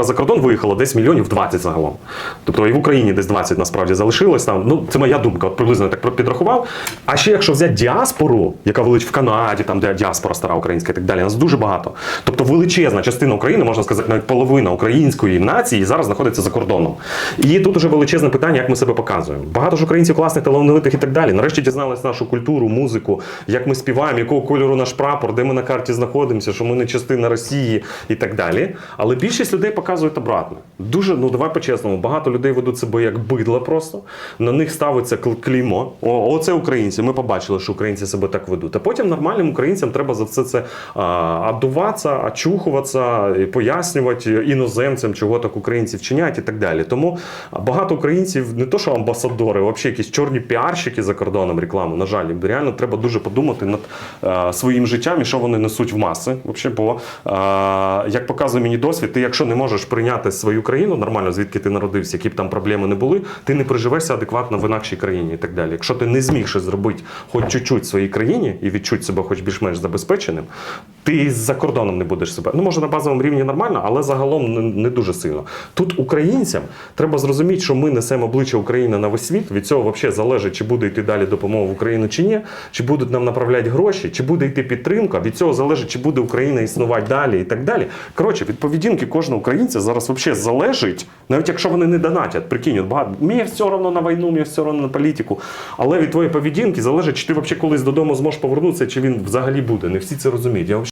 зараз за кордон виїхало десь мільйонів 20 загалом. Тобто і в Україні десь 20 насправді залишилось там. Ну, це моя думка, от приблизно так підрахував. А ще якщо взяти діаспору, яка велич в Канаді, там де діаспора стара українська і так далі, нас дуже багато. Тобто величезна частина України, можна сказати, навіть половина української нації зараз знаходиться за кордоном. І тут уже величезне питання, як ми себе показуємо. Багато ж українців класних, талановитих і так далі. Нарешті дізналися нашу культуру, музику, як ми співаємо, якого кольору наш прапор, де ми на карті знаходимося, що ми не частина Росії і так далі. Але більшість людей показують обратно. Дуже, ну давай по-чесному, багато людей ведуть себе як бидла просто. На них ставиться кл- клеймо. О, оце українці. Ми побачили, що українці себе так ведуть. А потім нормальним українцям треба за все це а, адуватися, очухуватися, пояснювати іноземцям, чого так українці вчиняють і так далі. Тому багато українців не то, що амбасадори, а взагалі якісь чорні піарщики за кордоном рекламу. На жаль, реально треба дуже подумати над е, своїм життям і що вони несуть в маси. Взагалі, бо е, як показує мені досвід, ти якщо не можеш прийняти свою країну нормально, звідки ти народився, які б там проблеми не були, ти не приживешся адекватно в інакшій країні і так далі. Якщо ти не зміг щось зробити хоч чуть-чуть в своїй країні і відчути себе хоч більш-менш забезпеченим, ти за кордоном не будеш себе. Ну, може, на базовому рівні нормально, але загалом не, не дуже сильно. Тут українцям треба зрозуміти, що ми несемо обличчя України на весь світ. Від цього взагалі залежить, чи буде йти далі допомога в Україну чи ні, чи будуть нам направляти гроші, чи буде йти підтримка. Від цього залежить, чи буде Україна існувати далі і так далі. Коротше, від поведінки кожного українця зараз взагалі залежить, навіть якщо вони не донатять, прикинь, багато мені все одно на війну, мені все одно на політику. Але від твоєї поведінки залежить, чи ти взагалі колись додому зможеш повернутися, чи він взагалі буде. Не всі це розуміють.